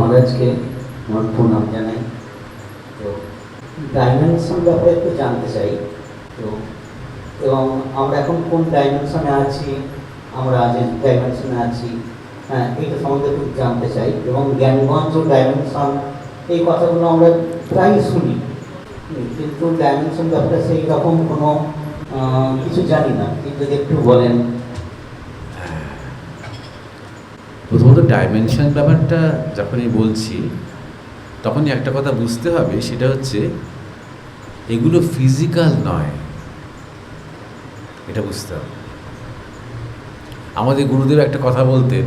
মহারাজকে আমার প্রণাম জানাই। তো ডাইমেনশন ব্যাপারে একটু জানতে চাই। তো এবং আমরা এখন কোন ডাইমেনশনে আছি? আমরা যে ডাইমেনশনে আছি। হ্যাঁ এটা সম্বন্ধে একটু জানতে চাই। এবং জ্ঞানগঞ্জ ডাইমেনশন এই কথাগুলো আমরা প্রায় শুনি। কিন্তু ডাইমেনশন ব্যাপারে সেই রকম কোনো কিছু জানি না। যদি একটু বলেন। ডাইমেনশন ব্যাপারটা যখনই বলছি, তখনই একটা কথা বুঝতে হবে, সেটা হচ্ছে এগুলো ফিজিক্যাল নয়। এটা বুঝতে হবে। আমাদের গুরুদেব একটা কথা বলতেন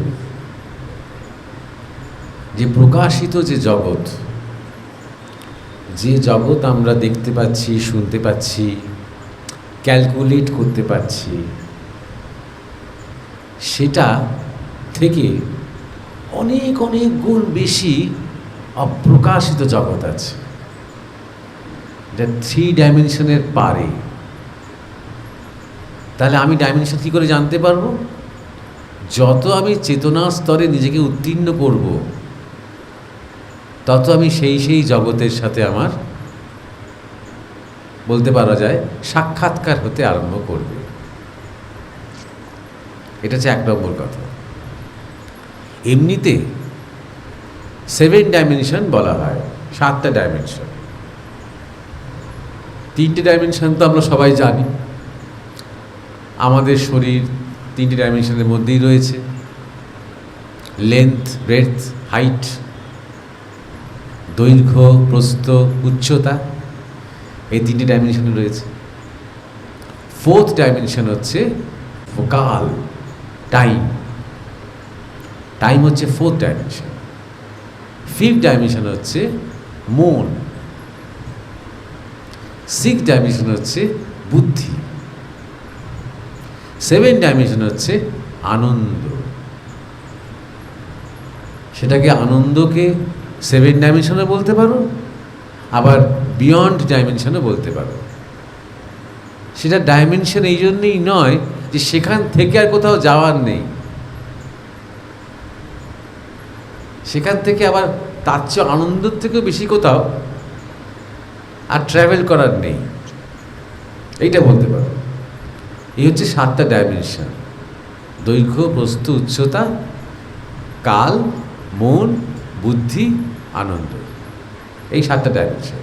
যে প্রকাশিত যে জগৎ যে জগৎ আমরা দেখতে পাচ্ছি, শুনতে পাচ্ছি ক্যালকুলেট করতে পারছি, সেটা থেকে অনেক অনেক গুণ বেশি অপ্রকাশিত জগৎ আছে। যা থ্রি ডাইমেনশনের পারে। তাহলে আমি ডাইমেনশন কী করে জানতে পারব? যত আমি চেতনা স্তরে নিজেকে উত্তীর্ণ করব, তত আমি সেই সেই জগতের সাথে আমার বলতে পারা যায় সাক্ষাৎকার হতে আরম্ভ করবে। এটা হচ্ছে এক নম্বর কথা। এমনিতে সেভেন ডাইমেনশন বলা হয়, সাতটা ডাইমেনশন তিনটে ডাইমেনশন তো আমরা সবাই জানি। আমাদের শরীর তিনটে ডাইমেনশনের মধ্যেই রয়েছে। লেন্থ ব্রেথ হাইট দৈর্ঘ্য, প্রস্থ, উচ্চতা, এই তিনটে ডাইমেনশনে রয়েছে। ফোর্থ ডাইমেনশন হচ্ছে ফোকাল টাইম টাইম হচ্ছে ফোর্থ ডাইমেনশন ফিফথ ডাইমেনশন হচ্ছে মন সিক্স ডাইমেনশন হচ্ছে বুদ্ধি. সেভেন ডাইমেনশন হচ্ছে আনন্দ. সেটাকে আনন্দকে সেভেন ডাইমেনশনে বলতে পারো, আবার বিয়ন্ড ডাইমেনশনে বলতে পারো। সেটা ডাইমেনশন এই জন্যেই নয় যে সেখান থেকে আর কোথাও যাওয়ার নেই। সেখান থেকে আবার তার চেয়ে আনন্দের থেকেও বেশি কোথাও আর ট্রাভেল করার নেই। এইটা বলতে পারো। এই হচ্ছে সাতটা ডাইমেনশন দৈর্ঘ্য, প্রস্থ, উচ্চতা, কাল, মন, বুদ্ধি, আনন্দ। এই সাতটা ডাইমেনশন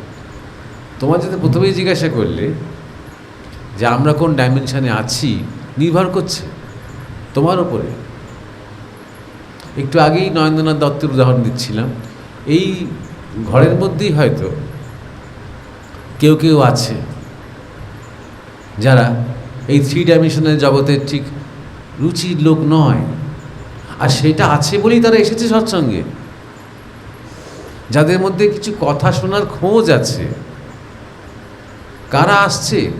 তোমার যদি প্রথমেই জিজ্ঞাসা করলে যে আমরা কোন ডাইমেনশনে আছি, নির্ভর করছে তোমার ওপরে একটু আগেই নরেন্দ্রনাথ দত্তের উদাহরণ দিচ্ছিলাম। এই ঘরের মধ্যেই হয়তো কেউ কেউ আছে যারা এই থ্রি ডাইমেনশনের জগতের ঠিক রুচির লোক নয়। আর সেটা আছে বলেই তারা এসেছে সৎসঙ্গে। যাদের মধ্যে কিছু কথা শোনার খোঁজ আছে। কারা আসছে?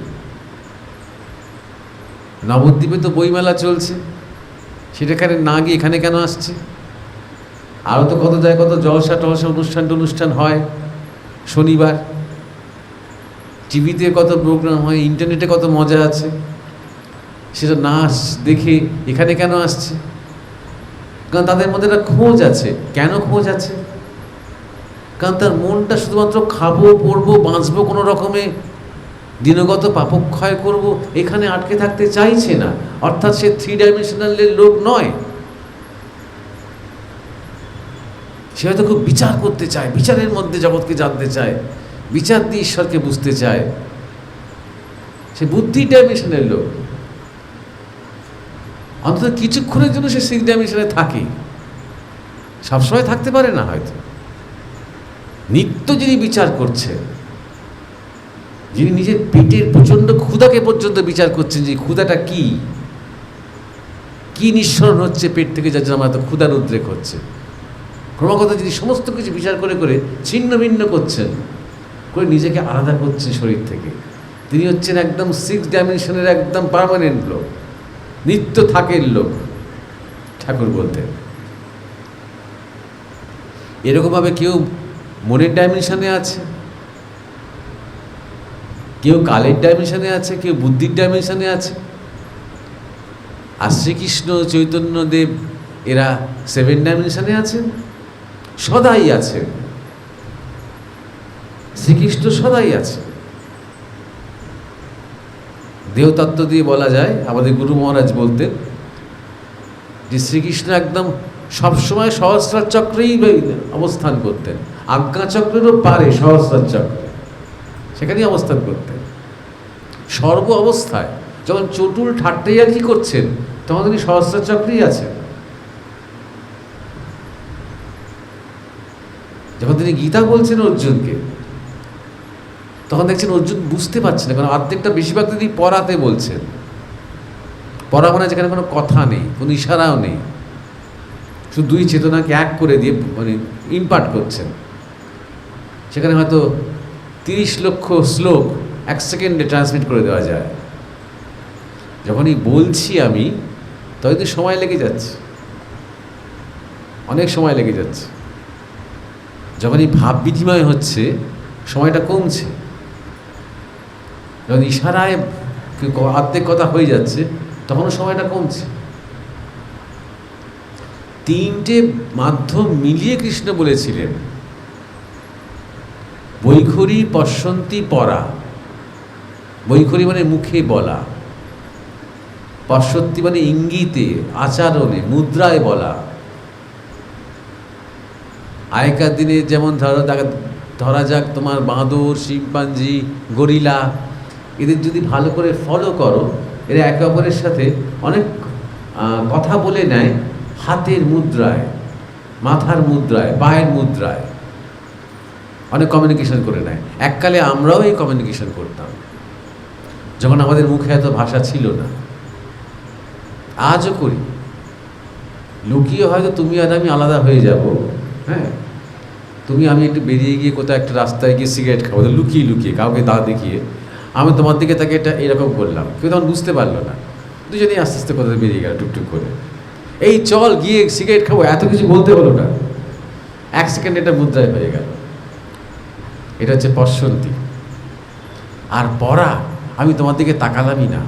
নবদ্বীপে তো বইমেলা চলছে। সেটাখানে না গিয়ে এখানে কেন আসছে? আরও তো কত জায়গায় কত জলসা টলসা অনুষ্ঠান টনুষ্ঠান হয় শনিবার। টিভিতে কত প্রোগ্রাম হয় ইন্টারনেটে কত মজা আছে। সেটা নাচ দেখে এখানে কেন আসছে? কারণ তাদের মধ্যে একটা খোঁজ আছে। কেন খোঁজ আছে? কারণ তার মনটা শুধুমাত্র খাব পরবো বাঁচবো কোনো রকমে দিনগত পাপক্ষয় করব, এখানে আটকে থাকতে চাইছে না। অর্থাৎ সে থ্রি ডাইমেনশনালের লোক নয়। সে হয়তো খুব বিচার করতে চায়, বিচারের মধ্যে জগৎকে জানতে চায়, বিচার দিয়ে ঈশ্বরকে বুঝতে চায়। সে বুদ্ধি ডাইমেনশনের লোক। অন্তত কিছুক্ষণের জন্য সে সিক্স ডাইমেনশনে থাকে। সবসময় থাকতে পারে না হয়তো। নিত্য যিনি বিচার করছে যিনি নিজের পেটের প্রচণ্ড ক্ষুধাকে পর্যন্ত বিচার করছেন যে ক্ষুদাটা কি? কি নিঃসরণ হচ্ছে পেট থেকে যার জন্য আমার এত ক্ষুধার উদ্রেক হচ্ছে? ক্রমাগত যিনি সমস্ত কিছু বিচার করে করে ছিন্ন ভিন্ন করছেন, করে নিজেকে আলাদা করছেন শরীর থেকে। তিনি হচ্ছেন একদম সিক্স ডাইমেনশনের একদম পার্মানেন্ট লোক, নিত্য থাকের লোক, ঠাকুর বলতেন। এরকমভাবে কেউ মনের ডাইমেনশনে আছে? কালের ডাইমেনশনে আছে, কেউ বুদ্ধির ডাইমেনশনে আছে। আর শ্রীকৃষ্ণ, চৈতন্যদেব, এরা সেভেন ডাইমেনশনে আছেন, সদাই আছেন। শ্রীকৃষ্ণ সদাই আছে দেহতত্ত্ব দিয়ে বলা যায়, আমাদের গুরু মহারাজ বলতেন যে শ্রীকৃষ্ণ একদম সবসময় সহস্রার চক্রেই অবস্থান করতেন। আজ্ঞা চক্রেরও পারে সহস্রার চক্রে। সেখানেই অবস্থান করতেন। সর্ব অবস্থায় যখন চটুল ঠাট্টাইয়া কি করছেন, তখন তিনি সহস্রার চক্রেই আছেন। যখন তিনি গীতা বলছেন অর্জুনকে, তখন দেখছেন অর্জুন বুঝতে পারছে না, কারণ অর্ধেকটা বেশিরভাগ তিনি পড়াতে বলছেন। পড়া মানে যেখানে কোনো কথা নেই, কোনো ইশারাও নেই। শুধু দুই চেতনাকে এক করে দিয়ে মানে ইম্পার্ট করছেন। সেখানে হয়তো তিরিশ লক্ষ শ্লোক এক সেকেন্ডে ট্রান্সমিট করে দেওয়া যায়। যখনই বলছি আমি তখন তো সময় লেগে যাচ্ছে। অনেক সময় লেগে যাচ্ছে। যখনই ভাব বিনিময় হচ্ছে, সময়টা কমছে। যখন ইশারায় অর্ধেক কথা হয়ে যাচ্ছে, তখনও সময়টা কমছে। তিনটে মাধ্যম মিলিয়ে কৃষ্ণ বলেছিলেন বৈখরি পশ্যন্তি পরা। বৈখরি মানে মুখে বলা। পশ্যন্তি মানে ইঙ্গিতে, আচরণে, মুদ্রায় বলা। আগেকার দিনে যেমন ধরো ধরা যাক তোমার বাঁদর, শিম্পাঞ্জি, গরিলা, এদের যদি ভালো করে ফলো করো, এরা একে অপরের সাথে অনেক কথা বলে নেয় হাতের মুদ্রায়, মাথার মুদ্রায়, পায়ের মুদ্রায়। অনেক কমিউনিকেশন করে নেয়। এককালে আমরাও এই কমিউনিকেশন করতাম। যখন আমাদের মুখে এত ভাষা ছিল না। আজও করি। লুকিয়ে হয়তো তুমি আর আমি আলাদা হয়ে যাব হ্যাঁ? তুমি আমি একটু বেরিয়ে গিয়ে কোথাও একটা রাস্তায় গিয়ে সিগারেট খাব লুকিয়ে লুকিয়ে কাউকে দা দেখিয়ে আমি তোমার দিকে তাকে এটা এরকম করলাম। কেউ তখন বুঝতে পারল না। দুজনেই আস্তে আস্তে কোথাও বেরিয়ে গেল টুকটুক করে। এই চল গিয়ে সিগারেট খাব, এত কিছু বলতে হলো না। এক সেকেন্ড এটা মুদ্রায় হয়ে গেল। এটা হচ্ছে পর্ষন্তি আর পড়া, আমি তোমার দিকে তাকালামই না।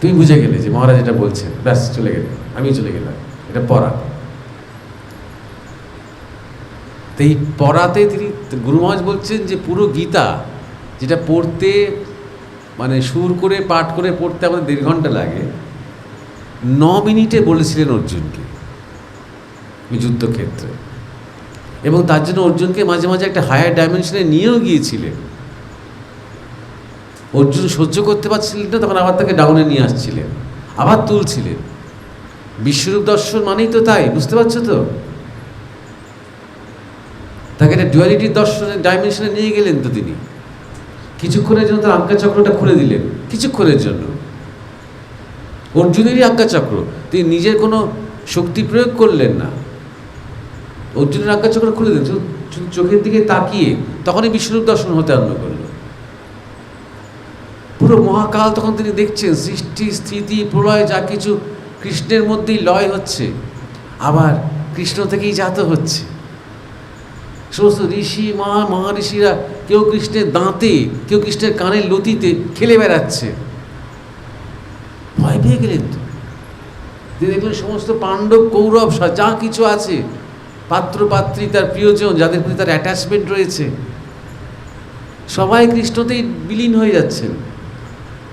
তুমি বুঝে গেলে যে মহারাজ এটা বলছেন। ব্যাস, চলে গেলে। আমি চলে গেলাম। এটা পড়া। তো এই পড়াতে তিনি, গুরু মহারাজ বলছেন যে পুরো গীতা যেটা পড়তে মানে সুর করে, পাঠ করে পড়তে আমাদের দেড় ঘণ্টা লাগে, ন মিনিটে বলেছিলেন অর্জুনকে যুদ্ধক্ষেত্রে। এবং তার জন্য অর্জুনকে মাঝে মাঝে একটা হায়ার ডাইমেনশনে নিয়েও গিয়েছিলেন। অর্জুন সহ্য করতে পারছিলেন না, তখন আবার তাকে ডাউনে নিয়ে আসছিলেন, আবার তুলছিলেন। বিশ্বরূপ দর্শন মানেই তো তাই, বুঝতে পারছ তো? তাকে একটা ডুয়ালিটির দর্শনের ডাইমেনশনে নিয়ে গেলেন তো তিনি। কিছুক্ষণের জন্য তার আজ্ঞা চক্রটা খুলে দিলেন, কিছুক্ষণের জন্য। অর্জুনেরই আজ্ঞা চক্র, তিনি নিজের কোনো শক্তি প্রয়োগ করলেন না। অর্জুনের আজ্ঞা চক্র খুলে শুধু চোখের দিকে তাকিয়ে তখনই বিশ্বরূপ দর্শন হতে আরম্ভ করল। পুরো মহাকাল তখন তিনি দেখছেন, সৃষ্টি, স্থিতি, প্রলয়, যা কিছু কৃষ্ণের মধ্যেই লয় হচ্ছে, আবার কৃষ্ণ থেকেই জাত হচ্ছে। সমস্ত ঋষি, মহা মহারিষিরা কেউ কৃষ্ণের দাঁতে, কেউ কৃষ্ণের কানের লতিতে খেলে বেড়াচ্ছে। ভয় পেয়ে গেলেন তো? তিনি দেখলেন সমস্ত পাণ্ডব, কৌরব, যা কিছু আছে পাত্র পাত্রী তার প্রিয়জন, যাদের প্রতি তার অ্যাটাচমেন্ট রয়েছে, সবাই কৃষ্ণতেই বিলীন হয়ে যাচ্ছেন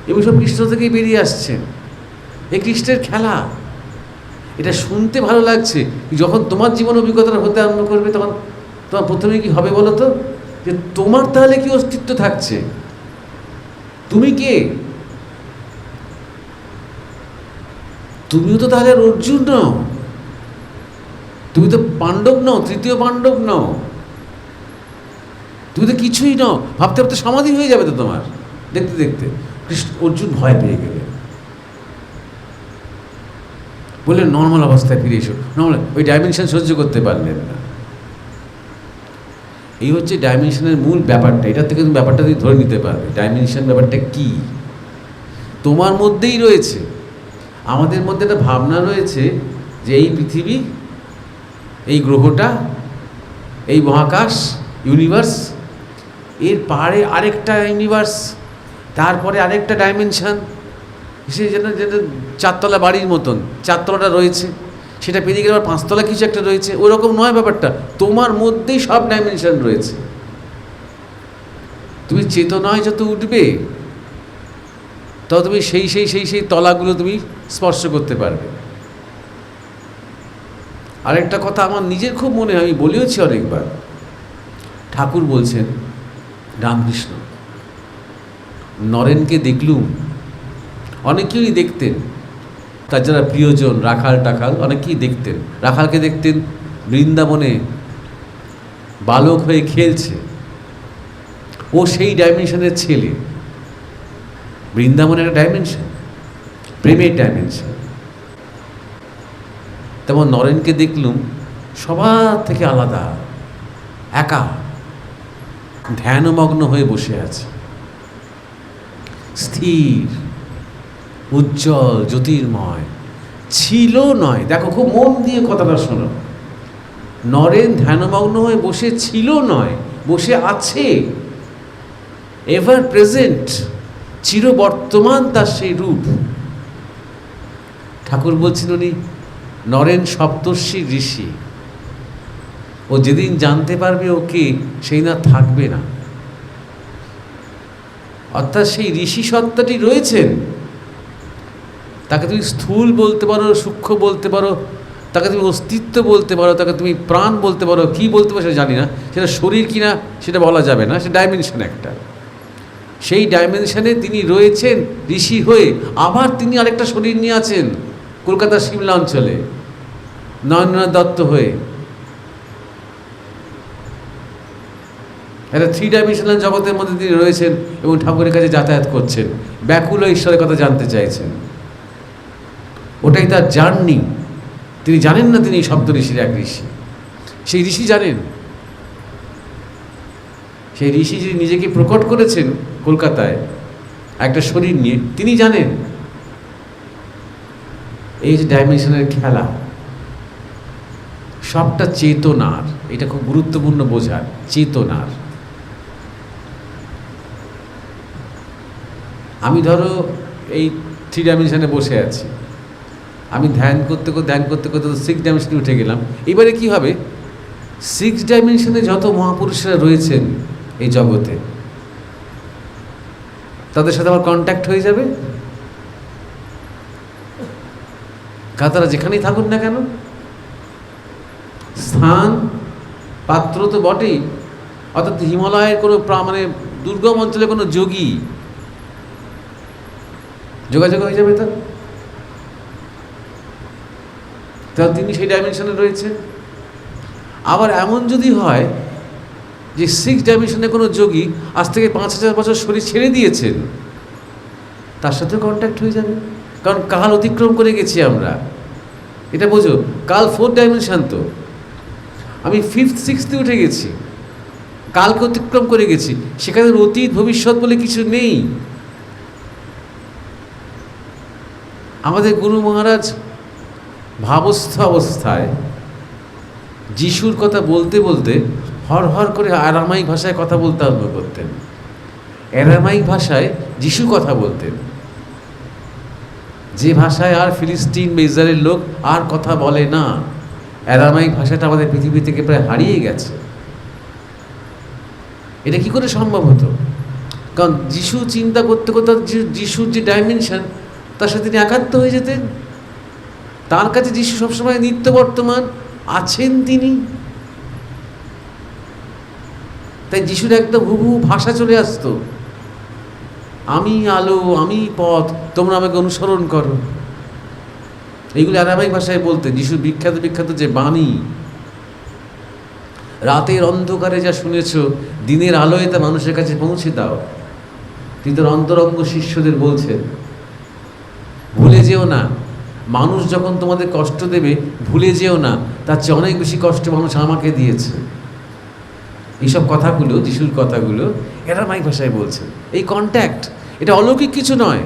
এবং সব কৃষ্ণ থেকেই বেরিয়ে আসছেন। এই কৃষ্ণের খেলা। এটা শুনতে ভালো লাগছে যখন তোমার জীবন অভিজ্ঞতাটা হতে আরম্ভ করবে, তখন তোমার প্রথমে কি হবে বলো তো? যে তোমার তাহলে কি অস্তিত্ব থাকছে? তুমি কে? তুমিও তো তাহলে অর্জুন নও। তুমি তো পাণ্ডব নও, তৃতীয় পাণ্ডব নও। তুমি তো কিছুই নও। ভাবতে ভাবতে সমাধি হয়ে যাবে তো তোমার। দেখতে দেখতে। কৃষ্ণ, অর্জুন ভয় পেয়ে গেলে বললেন, নর্মাল অবস্থায় ফিরে এসো। নর্মাল, ওই ডাইমেনশন সহ্য করতে পারলেন না। এই হচ্ছে ডাইমেনশনের মূল ব্যাপারটা। এটা থেকে তুমি ব্যাপারটা তুমি ধরে নিতে পারবে ডাইমেনশন ব্যাপারটা কি? তোমার মধ্যেই রয়েছে। আমাদের মধ্যে একটা ভাবনা রয়েছে যে এই পৃথিবী এই গ্রহটা, এই মহাকাশ ইউনিভার্স এর পাহাড়ে আরেকটা ইউনিভার্স তারপরে আরেকটা ডাইমেনশান সে যেন যেন চারতলা বাড়ির মতন, চারতলাটা রয়েছে। সেটা পেরিয়ে গেলে আবার পাঁচতলা কিছু একটা রয়েছে। ওরকম নয় ব্যাপারটা, তোমার মধ্যেই সব ডাইমেনশন রয়েছে। তুমি চেতনায় যত উঠবে, তত তুমি সেই সেই সেই সেই তলাগুলো তুমি স্পর্শ করতে পারবে। আরেকটা কথা আমার নিজের খুব মনে আমি বলেওছি অনেকবার। ঠাকুর বলছেন, রামকৃষ্ণ, নরেনকে দেখলুম, অনেকেই দেখতেন, তার যারা প্রিয়জন, রাখাল টাখাল, অনেকেই দেখতেন। রাখালকে দেখতেন বৃন্দাবনে বালক হয়ে খেলছে। ও সেই ডাইমেনশনের ছেলে। বৃন্দাবনের একটা ডাইমেনশন প্রেমের ডাইমেনশন তেমন নরেনকে দেখলুম সবার থেকে আলাদা, একা, ধ্যানমগ্ন হয়ে বসে আছে। স্থির, উজ্জ্বল, জ্যোতির্ময় ছিল নয়। দেখো, খুব মন দিয়ে কথাটা শোনো। নরেন ধ্যানমগ্ন হয়ে বসে ছিল নয়, বসে আছে। এভার প্রেজেন্ট, চিরবর্তমান তার সেই রূপ। ঠাকুর বলছেন উনি নরেন সপ্তর্ষি ঋষি। ও যেদিন জানতে পারবে ওকে সেই না থাকবে না। অর্থাৎ সেই ঋষি সত্তাটি রয়েছেন। তাকে তুমি স্থূল বলতে পারো, সূক্ষ্ম বলতে পারো, তাকে তুমি অস্তিত্ব বলতে পারো, তাকে তুমি প্রাণ বলতে পারো, কি বলতে পারো সেটা জানি না। সেটা শরীর কিনা সেটা বলা যাবে না, সে ডাইমেনশন একটা। সেই ডাইমেনশনে তিনি রয়েছেন ঋষি হয়ে। আবার তিনি আরেকটা শরীর নিয়ে আছেন, কলকাতার সিমলা অঞ্চলে। নয়ননাথ দত্ত হয়ে। একটা থ্রি ডাইমেনশনাল জগতের মধ্যে তিনি রয়েছেন এবং ঠাকুরের কাছে যাতায়াত করছেন। ব্যাকুল ঈশ্বরের কথা জানতে চাইছেন। ওটাই তার জার্নি। তিনি জানেন না তিনি শব্দ ঋষির এক ঋষি। সেই ঋষি জানেন। সেই ঋষি যিনি নিজেকে প্রকট করেছেন কলকাতায়, একটা শরীর নিয়ে, তিনি জানেন। এই যে ডাইমেনশনের খেলা। সবটা চেতনার, এটা খুব গুরুত্বপূর্ণ বোঝার, চেতনার। আমি ধরো এই থ্রি ডাইমেনশনে বসে আছি। আমি ধ্যান করতে করতে, ধ্যান করতে করতে সিক্স ডাইমেনশনে উঠে গেলাম। এবারে কি হবে? সিক্স ডাইমেনশনে যত মহাপুরুষরা রয়েছেন এই জগতে, তাদের সাথে আমার কন্ট্যাক্ট হয়ে যাবে? কারণ তারা যেখানেই থাকুন না কেন? স্থান, পাত্র তো বটেই। অর্থাৎ হিমালয়ের কোনো মানে দুর্গম অঞ্চলে কোনো যোগী। যোগাযোগ হয়ে যাবে তার? তাহলে তিনি সেই ডাইমেনশনে রয়েছেন। আবার এমন যদি হয় যে সিক্স ডাইমেনশনে কোনো যোগী আজ থেকে পাঁচ হাজার বছর শরীর ছেড়ে দিয়েছেন, তার সাথেও কন্ট্যাক্ট হয়ে যাবে। কারণ কাল অতিক্রম করে গেছি আমরা। এটা বোঝো, কাল ফোর ডাইমেনশন তো। আমি ফিফথ সিক্সতে উঠে গেছি। কালকে অতিক্রম করে গেছি। সেখানে অতীত, ভবিষ্যৎ বলে কিছু নেই। আমাদের গুরু মহারাজ ভাবস্থ অবস্থায় যিশুর কথা বলতে বলতে হর হর করে আরামাইক ভাষায় কথা বলতে আরম্ভ করতেন। অ্যারামাইক ভাষায় যিশু কথা বলতেন। যে ভাষায় আর ফিলিস্তিন বা ইসরায়েলের লোক আর কথা বলে না। অ্যারামাইক ভাষাটা আমাদের পৃথিবী থেকে প্রায় হারিয়ে গেছে। এটা কি করে সম্ভব হতো? কারণ যিশু চিন্তা করতে করতে যিশুর যে ডাইমেনশন তার সাথে তিনি একাত্ম হয়ে যেতেন তার কাছে যিশু সবসময় নিত্য বর্তমান আছেন তিনি। তাই যিশুর একদম হুবহু ভাষা চলে আসতো, আমি আলো, আমি পথ, তোমরা আমাকে অনুসরণ করো। এইগুলো আরামাইক ভাষায় বলতেন যিশুর বিখ্যাত বিখ্যাত যে বাণী, রাতের অন্ধকারে যা শুনেছ, দিনের আলোয় তা মানুষের কাছে পৌঁছে দাও। তিনি তার অন্তরঙ্গ শিষ্যদের বলছেন ভুলে যেও না, মানুষ যখন তোমাদের কষ্ট দেবে, ভুলে যেও না, তার চেয়ে অনেক বেশি কষ্ট মানুষ আমাকে দিয়েছে। এইসব কথাগুলো, যিশুর কথাগুলো এরা মাইক ভাষায় বলছে। এই কন্ট্যাক্ট এটা অলৌকিক কিছু নয়।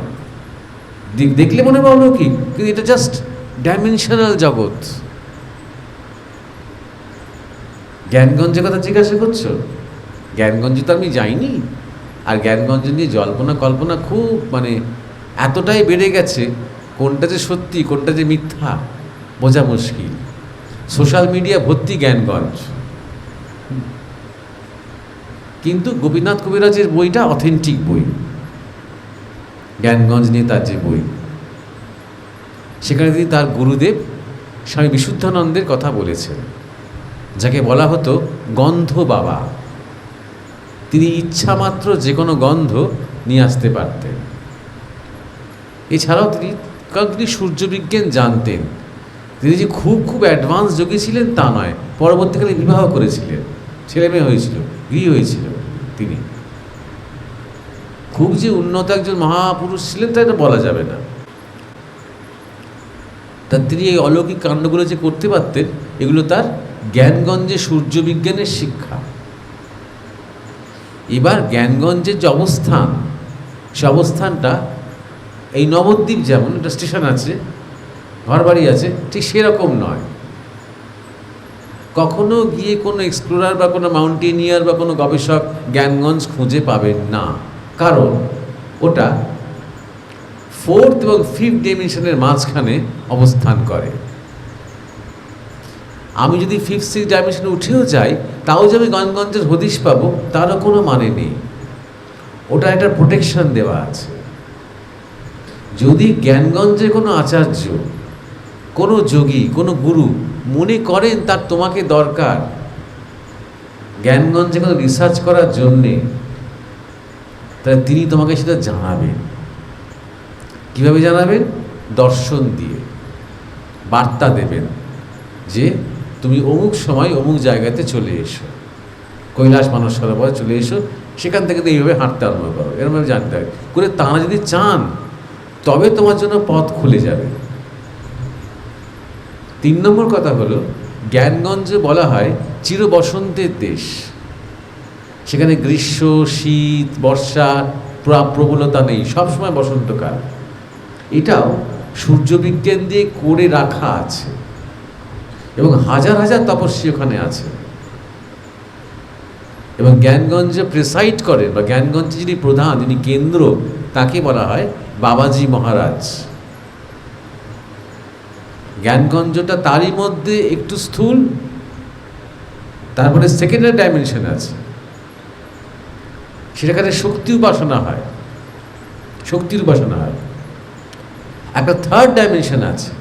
দেখলে মনে হবে অলৌকিক কিন্তু এটা জাস্ট ডাইমেনশনাল জগৎ। জ্ঞানগঞ্জের কথা জিজ্ঞাসা করছ? জ্ঞানগঞ্জে তো আমি যাইনি। আর জ্ঞানগঞ্জ নিয়ে জল্পনা কল্পনা খুব মানে এতটাই বেড়ে গেছে, কোনটা যে সত্যি, কোনটা যে মিথ্যা, বোঝা মুশকিল। সোশ্যাল মিডিয়া ভর্তি জ্ঞানগঞ্জ। কিন্তু গোপীনাথ কবিরাজের বইটা অথেন্টিক বই। জ্ঞানগঞ্জ নিয়ে তার যে বই। সেখানে তিনি তার গুরুদেব স্বামী বিশুদ্ধানন্দের কথা বলেছেন, যাকে বলা হতো গন্ধ বাবা। তিনি ইচ্ছামাত্র যে কোনো গন্ধ নিয়ে আসতে পারতেন। এছাড়াও তিনি কারণ তিনি সূর্যবিজ্ঞান জানতেন। তিনি যে খুব খুব অ্যাডভান্স যোগী ছিলেন তা নয়, পরবর্তীকালে বিবাহ করেছিলেন। ছেলে মেয়ে হয়েছিল, গৃহী হয়েছিল তিনি। খুব যে উন্নত একজন মহাপুরুষ ছিলেন তা এটা বলা যাবে না। তা তিনি এই অলৌকিক কাণ্ডগুলো যে করতে পারতেন, এগুলো তার জ্ঞানগঞ্জে সূর্যবিজ্ঞানের শিক্ষা। এবার জ্ঞানগঞ্জের যে অবস্থান, সে অবস্থানটা এই নবদ্বীপ যেমন, একটা স্টেশন আছে, ঘরবাড়ি আছে, ঠিক সেরকম নয়। কখনো গিয়ে কোনো এক্সপ্লোরার বা কোনো মাউন্টেনিয়ার বা কোনো গবেষক জ্ঞানগঞ্জ খুঁজে পাবেন না। কারণ ওটা ফোর্থ এবং ফিফথ ডিমেনশনের মাঝখানে অবস্থান করে। আমি যদি ফিফথ সিক্স ডাইমেনশনে উঠেও যাই, তাও যে আমি গঞ্জগঞ্জের হদিশ পাবো, তারও কোনো মানে নেই। ওটা একটা প্রোটেকশন দেওয়া আছে। যদি জ্ঞানগঞ্জে কোনো আচার্য, কোনো যোগী, কোনো গুরু মনে করেন তার তোমাকে দরকার, জ্ঞানগঞ্জে কোনো রিসার্চ করার জন্যে তাহলে তিনি তোমাকে সেটা জানাবেন। কীভাবে জানাবেন? দর্শন দিয়ে। বার্তা দেবেন যে, তুমি অমুক সময় অমুক জায়গাতে চলে এসো। কৈলাস মানস সরোবরে চলে এসো। সেখান থেকে এইভাবে হাঁটতে আরম্ভ করো। এরকমভাবে জানতে হবে। করে তাঁরা যদি চান, তবে তোমার জন্য পথ খুলে যাবে। তিন নম্বর কথা হলো, জ্ঞানগঞ্জে বলা হয় চির বসন্তের দেশ। সেখানে গ্রীষ্ম, শীত, বর্ষা, প্রা- প্রবলতা নেই। সবসময় বসন্তকাল। এটাও সূর্যবিজ্ঞান দিয়ে করে রাখা আছে। এবং হাজার হাজার তপস্বী ওখানে আছে। এবং জ্ঞানগঞ্জে প্রেসাইড করেন, বা জ্ঞানগঞ্জে যিনি প্রধান, যিনি কেন্দ্র, তাকে বলা হয় বাবাজি মহারাজ। জ্ঞানগঞ্জটা তারই মধ্যে একটু স্থূল, তারপরে সেকেন্ডারি ডাইমেনশন আছে। সেখানে শক্তি উপাসনা হয়। শক্তির উপাসনা হয়। একটা থার্ড ডাইমেনশন আছে।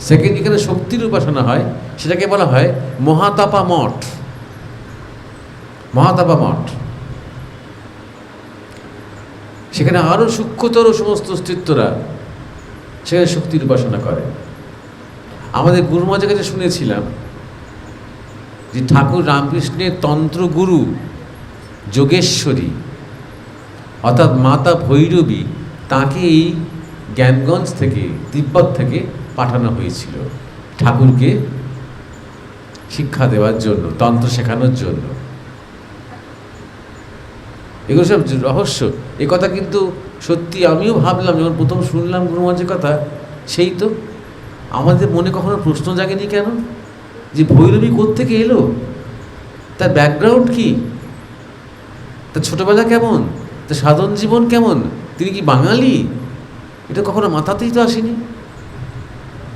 সেকেন্ড যেখানে শক্তির উপাসনা হয়, সেটাকে বলা হয় মহাতাপা মঠ। মহাতাপা মঠ। সেখানে আরও সূক্ষ্মতর সমস্ত অস্তিত্বরা সেখানে শক্তির উপাসনা করে। আমাদের গুরুমাজের কাছে শুনেছিলাম যে ঠাকুর রামকৃষ্ণের তন্ত্রগুরু যোগেশ্বরী, অর্থাৎ মাতা ভৈরবী তাকে এই জ্ঞানগঞ্জ থেকে, তিব্বত থেকে পাঠানো হয়েছিল ঠাকুরকে শিক্ষা দেওয়ার জন্য, তন্ত্র শেখানোর জন্য। এগুলো সব রহস্য। এ কথা কিন্তু সত্যি আমিও ভাবলাম, যখন প্রথম শুনলাম গুরুমঞ্চের কথা, সেই তো। আমাদের মনে কখনো প্রশ্ন জাগেনি কেন? যে ভৈরবী কোত্থেকে এলো? তার ব্যাকগ্রাউন্ড কি? তার ছোটবেলা কেমন? তার সাধন জীবন কেমন? তিনি কি বাঙালি? এটা কখনো মাথাতেই তো আসেনি।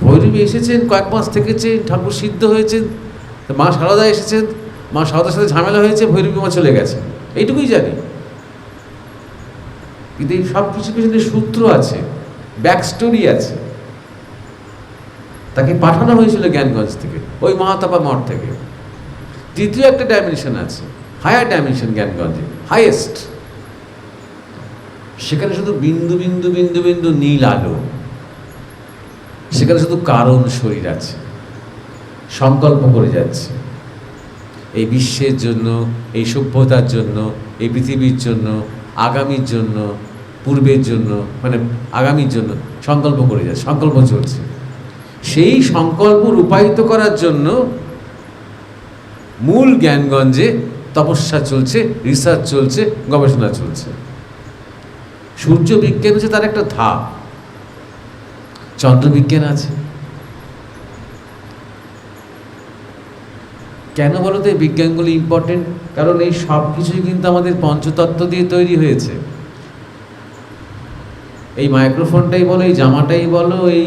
ভৈরবী এসেছেন কয়েক মাস থেকেছেন, ঠাকুর সিদ্ধ হয়েছেন, তা মা সারদা এসেছেন, মা সারদার সাথে ঝামেলা হয়েছে, ভৈরবী মা চলে গেছে এইটুকুই জানি। কিন্তু এই সব কিছু পিছনে সূত্র আছে ব্যাক স্টোরি আছে। তাকে পাঠানো হয়েছিল জ্ঞানগঞ্জ থেকে, ওই মহাতাপা মঠ থেকে। তৃতীয় একটা ডাইমেনশন আছে, হায়ার ডাইমেনশন জ্ঞানগঞ্জে। হাইয়েস্ট সেখানে শুধু বিন্দু বিন্দু বিন্দু বিন্দু নীল আলো। সেখানে শুধু কারণ শরীর আছে। সংকল্প করে যাচ্ছে। এই বিশ্বের জন্য, এই সভ্যতার জন্য, এই পৃথিবীর জন্য, আগামীর জন্য, পূর্বের জন্য মানে আগামীর জন্য সংকল্প করে যাচ্ছে, সংকল্প চলছে। সেই সংকল্প রূপায়িত করার জন্য মূল জ্ঞানগঞ্জে তপস্যা চলছে রিসার্চ চলছে, গবেষণা চলছে। সূর্য বিজ্ঞান হচ্ছে তার একটা ধাপ। চন্দ্রবিজ্ঞান আছে। কেন বলো তো এই বিজ্ঞানগুলি ইম্পর্টেন্ট কারণ এই সব কিছুই কিন্তু আমাদের পঞ্চতত্ত্ব দিয়ে তৈরি হয়েছে। এই মাইক্রোফোনটাই বলো, এই জামাটাই বলো, এই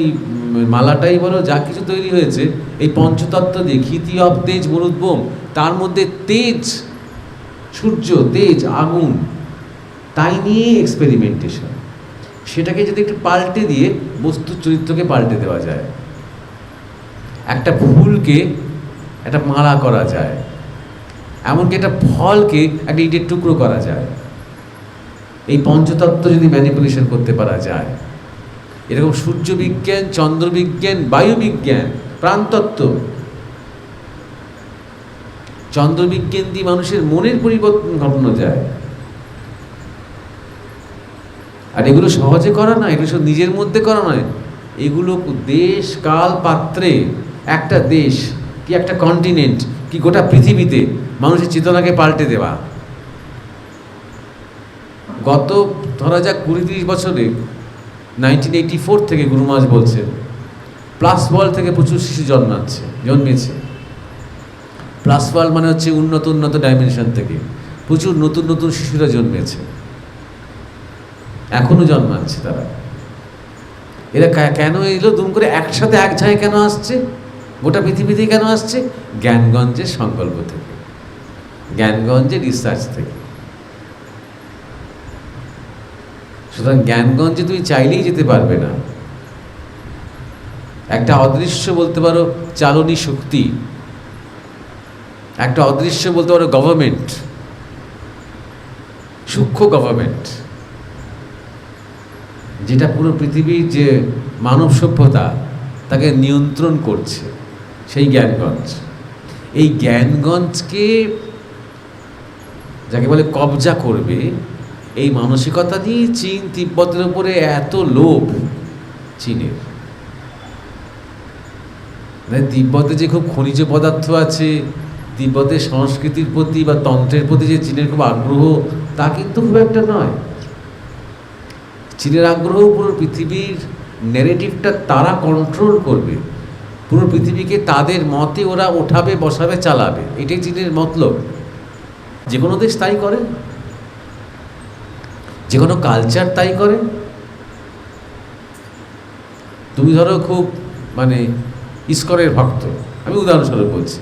মালাটাই বলো, যা কিছু তৈরি হয়েছে, এই পঞ্চতত্ত্ব দিয়ে ক্ষিতি অব তেজ মরুদ্বোম, তার মধ্যে তেজ সূর্য, তেজ, আগুন, তাই নিয়ে এক্সপেরিমেন্টেশন সেটাকে যদি একটু পাল্টে দিয়ে বস্তুর চরিত্রকে পাল্টে দেওয়া যায়, একটা ভুলকে একটা মালা করা যায়, এমনকি একটা ফলকে একটা ইটের টুকরো করা যায়, এই পঞ্চতত্ত্ব যদি ম্যানিপুলেশন করতে পারা যায়, এরকম সূর্যবিজ্ঞান, চন্দ্রবিজ্ঞান চন্দ্র বিজ্ঞান বায়ু বিজ্ঞান প্রাণতত্ত্ব চন্দ্র বিজ্ঞান দিয়ে মানুষের মনের পরিবর্তন ঘটানো যায়। আর এগুলো সহজে করা না এগুলো সব নিজের মধ্যে করা নয়। এগুলো দেশ কাল পাত্রে একটা দেশ কি একটা কন্টিনেন্ট কি গোটা পৃথিবীতে মানুষের চেতনাকে পাল্টে দেওয়া। গত ধরা যাক কুড়ি তিরিশ বছরে নাইনটিন এইটি ফোর থেকে গুরুমাস বলছেন প্লাস ওয়ার্ল্ড থেকে প্রচুর শিশু জন্মাচ্ছে, জন্মেছে। প্লাস ওয়ার্ল্ড মানে হচ্ছে উন্নত উন্নত ডাইমেনশন থেকে। প্রচুর নতুন নতুন শিশুরা জন্মেছে। এখনও জন্মাচ্ছে তারা। এরা কেন এলো? দুম করে একসাথে এক জায়গায় কেন আসছে? গোটা পৃথিবীতেই কেন আসছে? জ্ঞানগঞ্জের সংকল্প থেকে। জ্ঞানগঞ্জের রিসার্চ থেকে। সুতরাং জ্ঞানগঞ্জে তুমি চাইলেই যেতে পারবে না। একটা অদৃশ্য বলতে পারো, চালনী শক্তি। একটা অদৃশ্য বলতে পারো গভর্নমেন্ট সূক্ষ্ম গভর্নমেন্ট যেটা পুরো পৃথিবীর যে মানব সভ্যতা তাকে নিয়ন্ত্রণ করছে, সেই জ্ঞানগঞ্জ। এই জ্ঞানগঞ্জকে যাকে বলে কবজা করবে, এই মানসিকতা নিয়ে চীন তিব্বতের উপরে এত লোভ চীনের। মানে তিব্বতে যে খুব খনিজ পদার্থ আছে তিব্বতের সংস্কৃতির প্রতি বা তন্ত্রের প্রতি যে চীনের খুব আগ্রহ, তা কিন্তু খুব একটা নয়। চীনের আগ্রহ পুরো পৃথিবীর নেগেটিভটা তারা কন্ট্রোল করবে। পুরো পৃথিবীকে তাদের মতে ওরা ওঠাবে, বসাবে, চালাবে। এটাই চীনের মতলব। যে কোনো দেশ তাই করে। যে কোনো কালচার তাই করে। তুমি ধরো খুব মানে ইস্কনের ভক্ত। আমি উদাহরণস্বরূপ বলছি।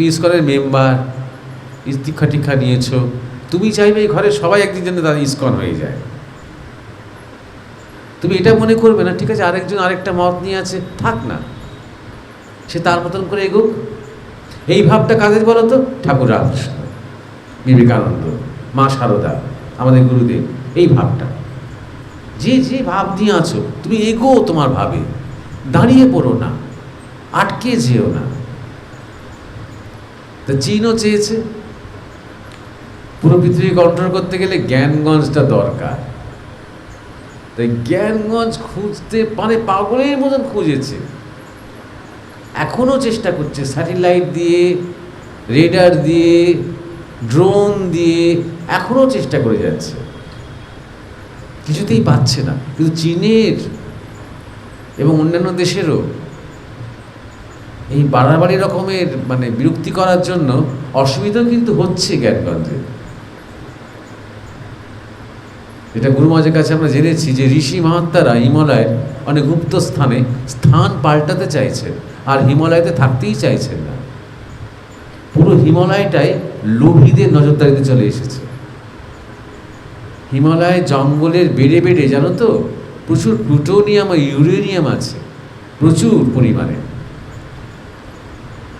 ইস্কনের মেম্বার দীক্ষা টিক্ষা নিয়েছো। তুমি চাইবে এই ঘরে সবাই একদিন যেন তাদের ইস্কন হয়ে যায়। তুমি এটা মনে করবে না, ঠিক আছে, আরেকজন আরেকটা মত নিয়ে আছে, থাক না। সে তার মতন করে এগুক। এই ভাবটা কাদের বলো তো? ঠাকুর রামকৃষ্ণ, বিবেকানন্দ, মা সারদা, আমাদের গুরুদেব, এই ভাবটা। যে যে ভাব নিয়ে আছো, তুমি এগো তোমার ভাবে। দাঁড়িয়ে পড়ো না, আটকে যেও না। তা চীনও চেয়েছে। পুরো পৃথিবী কন্ট্রোল করতে গেলে জ্ঞানগঞ্জটা দরকার। তাই জ্ঞানগঞ্জ খুঁজতে মানে পাগলের মতন খুঁজেছে। এখনও চেষ্টা করছে স্যাটেলাইট দিয়ে, রেডার দিয়ে, ড্রোন দিয়ে, এখনও চেষ্টা করে যাচ্ছে। কিছুতেই পাচ্ছে না। কিন্তু চীনের এবং অন্যান্য দেশেরও এই বাড়াবাড়ি রকমের মানে বিরক্তি করার জন্য অসুবিধাও কিন্তু হচ্ছে জ্ঞানগঞ্জে যেটা গুরুমাজের কাছে আমরা জেনেছি যে ঋষি মহাত্মারা হিমালয়ের অনেক গুপ্ত স্থানে স্থান পাল্টাতে চাইছে আর হিমালয়তে থাকতেই চাইছেন না। পুরো হিমালয়টাই লোভীদের নজরদারিতে চলে এসেছে। হিমালয় জঙ্গলের বেড়ে বেড়ে, জানো তো? প্রচুর প্লুটোনিয়াম আর ইউরেনিয়াম আছে, প্রচুর পরিমাণে।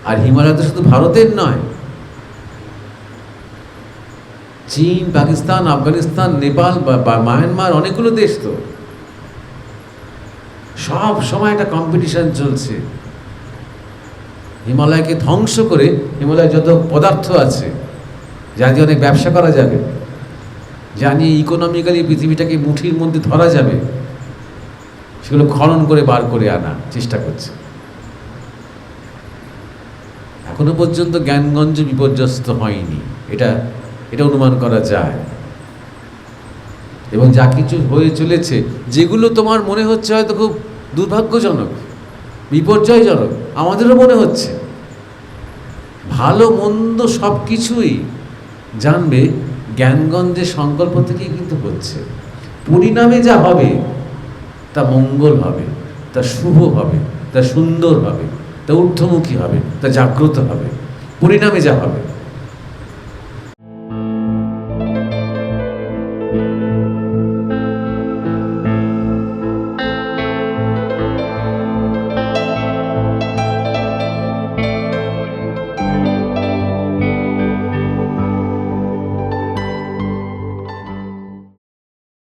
আর হিমালয় তো শুধু ভারতের নয়। চীন, পাকিস্তান, আফগানিস্তান, নেপাল, বা মায়ানমার অনেকগুলো দেশ তো। সব সময় একটা কম্পিটিশন চলছে। হিমালয়কে ধ্বংস করে হিমালয়ে যত পদার্থ আছে যা দিয়ে অনেক ব্যবসা করা যাবে, যা নিয়ে ইকোনমিক্যালি পৃথিবীটাকে মুঠির মধ্যে ধরা যাবে, সেগুলো খনন করে বার করে আনা চেষ্টা করছে। এখনও পর্যন্ত জ্ঞানগঞ্জ বিপর্যস্ত হয়নি। এটা এটা অনুমান করা যায়। এবং যা কিছু হয়ে চলেছে, যেগুলো তোমার মনে হচ্ছে হয়তো খুব দুর্ভাগ্যজনক, বিপর্যয়জনক, আমাদেরও মনে হচ্ছে। ভালো, মন্দ সব কিছুই জানবে জ্ঞানগঞ্জের সংকল্প থেকেই কিন্তু হচ্ছে। পরিণামে যা হবে, তা মঙ্গল হবে, তা শুভ হবে, তা সুন্দর হবে। তা ঊর্ধ্বমুখী হবে তা জাগ্রত হবে। পরিণামে যা হবে।